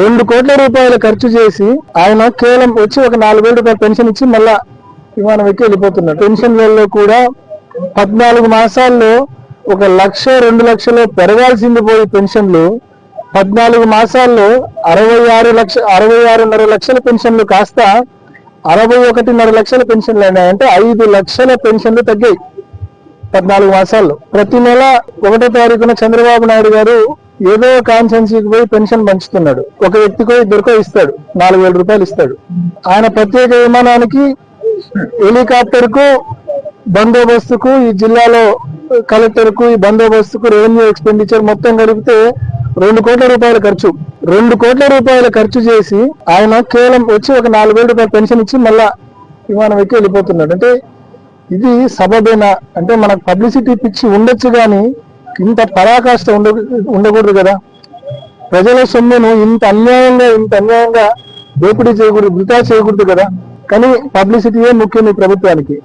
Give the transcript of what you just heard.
రెండు కోట్ల రూపాయలు ఖర్చు చేసి ఆయన కేవలం వచ్చి ఒక నాలుగు వేల రూపాయలు పెన్షన్ ఇచ్చి మళ్ళా విమానం ఎక్కి వెళ్ళిపోతున్నాడు పెన్షన్లలో కూడా పద్నాలుగు మాసాల్లో ఒక లక్ష రెండు లక్షలు పెరగాల్సింది పోయి పెన్షన్లు. పద్నాలుగు మాసాల్లో అరవై ఆరు లక్ష అరవై ఆరున్నర లక్షల పెన్షన్లు కాస్త అరవై ఒకటిన్నర లక్షల పెన్షన్లు అయినాయి. అంటే ఐదు లక్షల పెన్షన్లు తగ్గాయి పద్నాలుగు మాసాల్లో. ప్రతి నెల ఒకటో తారీఖున చంద్రబాబు నాయుడు గారు ఏదో కాన్సెన్సీకి పోయి పెన్షన్ పంచుతున్నాడు. ఒక వ్యక్తికో ఇద్దరికో ఇస్తాడు. నాలుగు వేల రూపాయలు ఇస్తాడు. ఆయన ప్రత్యేక విమానానికి హెలికాప్టర్కు బందోబస్తుకు ఈ జిల్లాలో కలెక్టర్కు ఈ బందోబస్తుకు రెవెన్యూ ఎక్స్పెండిచర్ మొత్తం కలిపితే రెండు కోట్ల రూపాయల ఖర్చు. రెండు కోట్ల రూపాయల ఖర్చు చేసి ఆయన కేవలం వచ్చి ఒక నాలుగు వేల రూపాయల పెన్షన్ ఇచ్చి మళ్ళా విమానం ఎక్కి వెళ్ళిపోతున్నాడు. అంటే ఇది సబబేనా? అంటే మనకు పబ్లిసిటీ పిచ్చి ఉండొచ్చు కానీ ఇంత పరాకాష్ట ఉండ ఉండకూడదు కదా. ప్రజల సొమ్మును ఇంత అన్యాయంగా ఇంత అన్యాయంగా దోపిడీ చేయకూడదు వృధా చేయకూడదు కదా. కానీ పబ్లిసిటీయే ముఖ్యం ఈ ప్రభుత్వానికి.